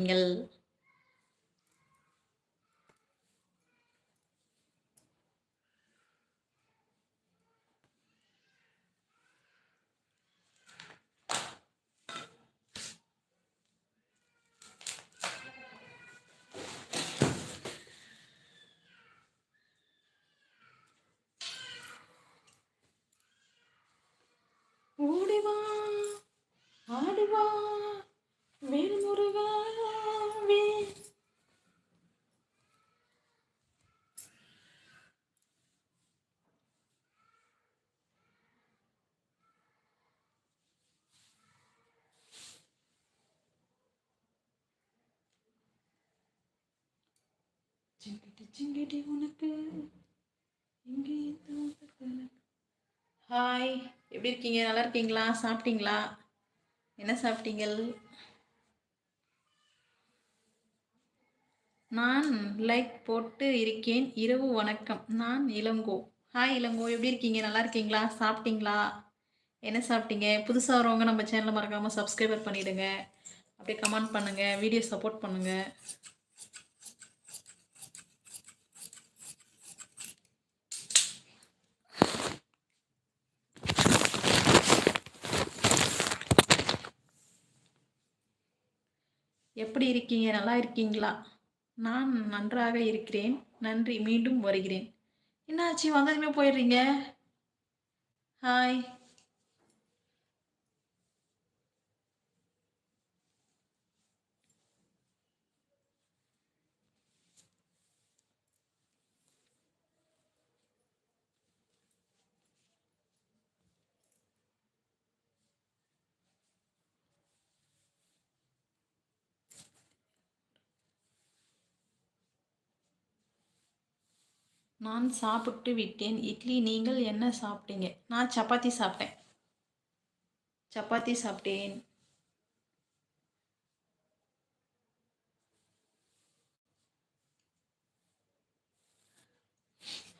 நீங்கள் ஓடிவா ஆடிவா. சிங்கிட்டி உனக்கு. இங்கே ஹாய் எப்படி இருக்கீங்க? நல்லா இருக்கீங்களா? சாப்பிட்டீங்களா? என்ன சாப்பிட்டீங்கள்? நான் லைக் போட்டு இருக்கேன். இரவு வணக்கம். நான் இளங்கோ. ஹாய் இளங்கோ. எப்படி இருக்கீங்க? நல்லா இருக்கீங்களா? சாப்பிட்டீங்களா? என்ன சாப்பிட்டீங்க? புதுசாக வரவங்க நம்ம சேனலை மறக்காமல் சப்ஸ்கிரைபர் பண்ணிவிடுங்க அப்படியே கமெண்ட் பண்ணுங்கள் வீடியோ சப்போர்ட் பண்ணுங்கள் எப்படி இருக்கீங்க? நல்லா இருக்கீங்களா? நான் நன்றாக இருக்கிறேன். நன்றி. மீண்டும் வருகிறேன். என்னாச்சு? வந்ததுமே போயிடுறீங்க. ஹாய் நான் சாப்பிட்டு விட்டேன். இட்லி நீங்கள் என்ன சாப்பிட்டீங்க? நான் சப்பாத்தி சாப்பிட்டேன். சப்பாத்தி சாப்பிட்டேன்.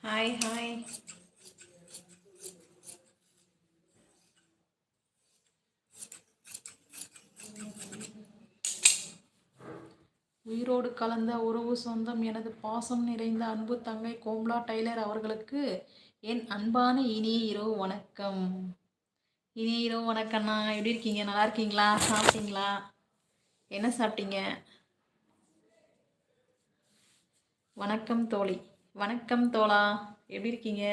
ஹாய் ஹாய் உயிரோடு கலந்த உறவு சொந்தம் எனது பாசம் நிறைந்த அன்பு தங்கை கோம்லா டைலர் அவர்களுக்கு என் அன்பான இனிய இரவு வணக்கம். இனிய இரவு வணக்கம்ண்ணா எப்படி இருக்கீங்க? நல்லா இருக்கீங்களா? சாப்பிட்டீங்களா? என்ன சாப்பிட்டீங்க? வணக்கம் தோழி. வணக்கம் தோழா. எப்படி இருக்கீங்க?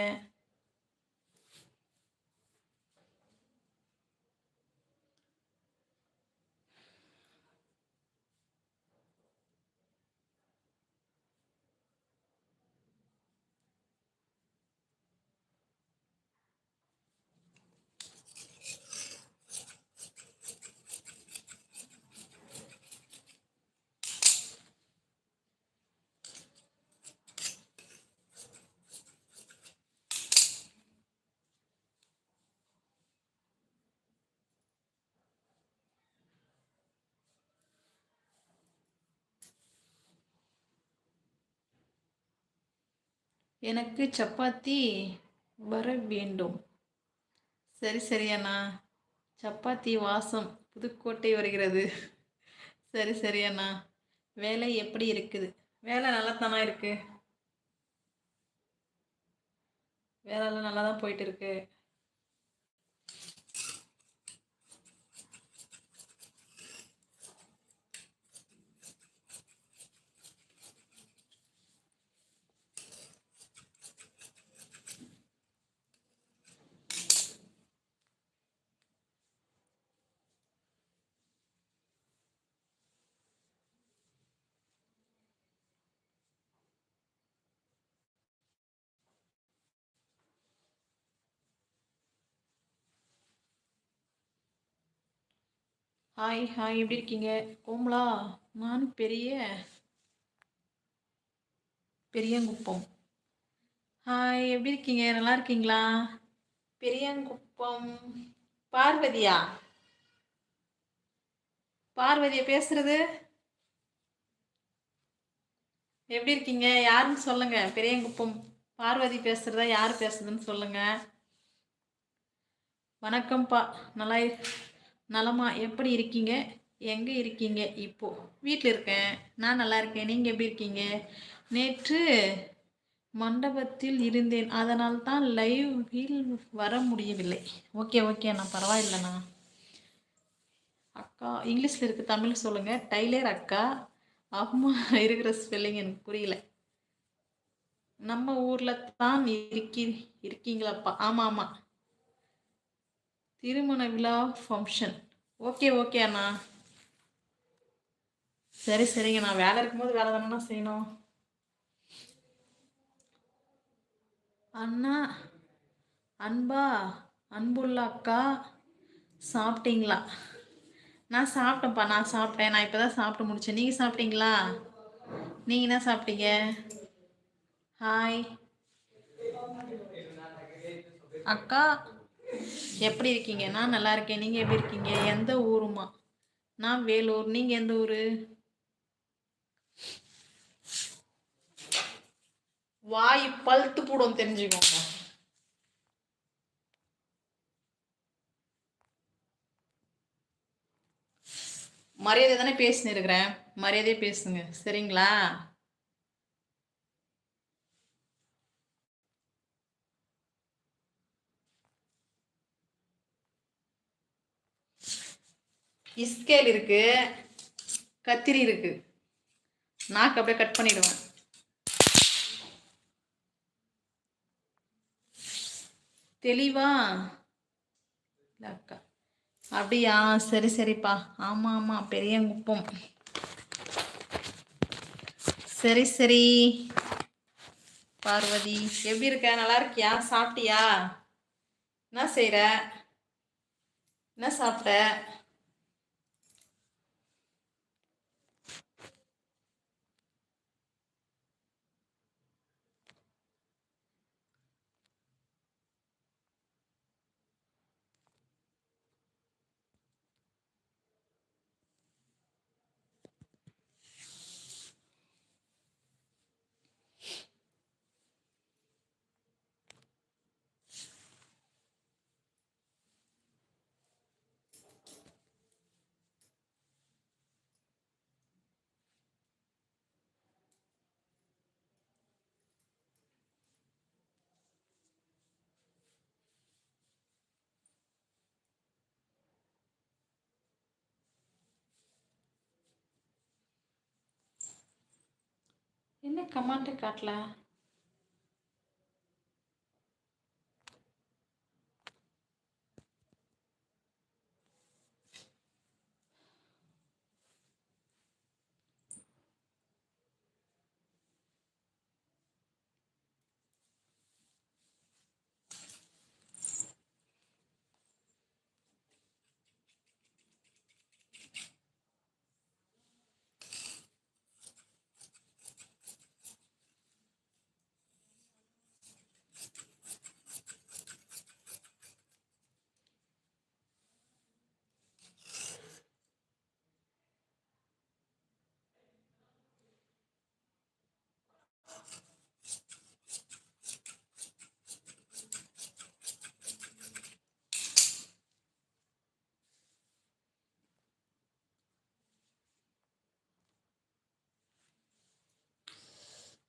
எனக்கு சப்பாத்தி வர வேண்டும். சரி சரி அண்ணா. சப்பாத்தி வாசம் புதுக்கோட்டை வருகிறது. சரி சரி அண்ணா. வேலை எப்படி இருக்குது? வேலை நல்லா தானே இருக்குது வேலைலாம் நல்லா தான் போயிட்டு இருக்கு. ஹாய் ஹாய் எப்படி இருக்கீங்க? கோமலா நான் பெரிய பெரியங்குப்பம். ஹாய் எப்படி இருக்கீங்க? நல்லா இருக்கீங்களா? பெரியங்குப்பம். பார்வதியா? பார்வதியை பேசுறது? எப்படி இருக்கீங்க? யாருன்னு சொல்லுங்க. பெரியங்குப்பம் பார்வதி பேசுறதா யார் பேசுதுன்னு சொல்லுங்க. வணக்கம்ப்பா நல்லா நலமா எப்படி இருக்கீங்க? எங்கே இருக்கீங்க? இப்போது வீட்டில் இருக்கேன். நான் நல்லா இருக்கேன். நீங்கள் எப்படி இருக்கீங்க? நேற்று மண்டபத்தில் இருந்தேன். அதனால் தான் லைவில் வர முடியவில்லை. ஓகே ஓகே நான் பரவாயில்லைண்ணா. அக்கா இங்கிலீஷில் இருக்குது தமிழ் சொல்லுங்கள் டைலர் அக்கா அம்மா இருக்கிற ஸ்பெல்லிங் எனக்கு புரியல. நம்ம ஊரில் தான் இருக்கி இருக்கீங்களாப்பா ஆமாம் ஆமாம் திருமண விழா ஃபங்க்ஷன் ஓகே ஓகே அண்ணா. சரி சரிங்க நான் வேலை இருக்கும்போது வேலை தானே செய்யணும். அண்ணா அன்பா அன்புள்ள அக்கா சாப்பிட்டீங்களா? நான் சாப்பிட்டேன்ப்பா நான் சாப்பிட்டேன். நான் இப்போ தான் சாப்பிட்டு முடித்தேன் நீங்கள் சாப்பிட்டீங்களா? நீங்கள் என்ன சாப்பிட்டீங்க? ஹாய் அக்கா எப்படி இருக்கீங்க? நான் நல்லா இருக்கேன். நீங்கள் எப்படி இருக்கீங்க? எந்த ஊருமா நான் வேலூர். நீங்கள் எந்த ஊர்? வாய் பழுத்து போடும் தெரிஞ்சுக்கோங்க. மரியாதை தானே பேசினிருக்கிறேன் மரியாதையே பேசுங்க. சரிங்களா? இஸ்கேல் இருக்கு கத்திரி இருக்கு. நாக்கு அப்படியே கட் பண்ணிடுவேன். தெளிவா? அக்கா. அப்படியா? சரி சரிப்பா. ஆமாம் ஆமாம் பெரியங்குப்பம் சரி சரி. பார்வதி எப்படி இருக்க? நல்லா இருக்கியா? சாப்பிட்டியா? என்ன செய்கிற என்ன சாப்பிட்ட? என்ன கமாண்டே காட்டல?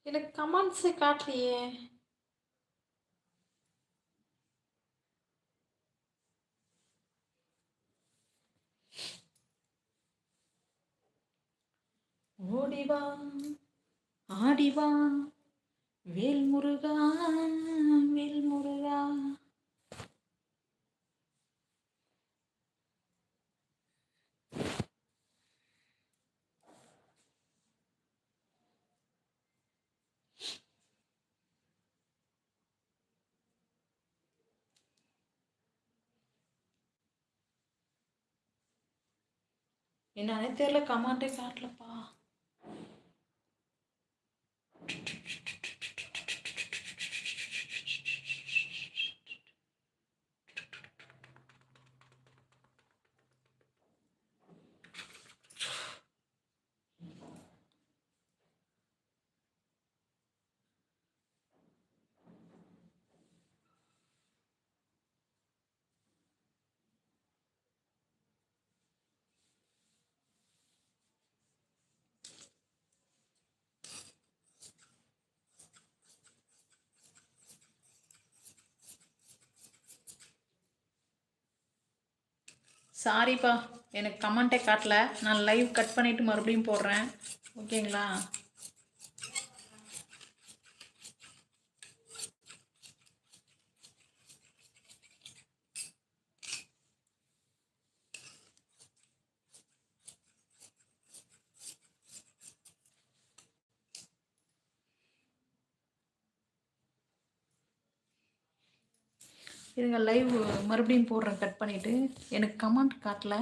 எனக்கு கமெண்ட்ஸே காட்டலையே. ஓடிவா ஆடிவா வேல்முருகா வேல்முருகா. என்னன்னே தெரியல கமாண்டே காட்டலப்பா. சாரிப்பா எனக்கு கமெண்ட்டே காட்டல. நான் லைவ் கட் பண்ணிவிட்டு மறுபடியும் போடுறேன். ஓகேங்களா இருங்க லைவ் மறுபடியும் போடுறேன் கட் பண்ணிவிட்டு எனக்கு கமெண்ட் காட்டல.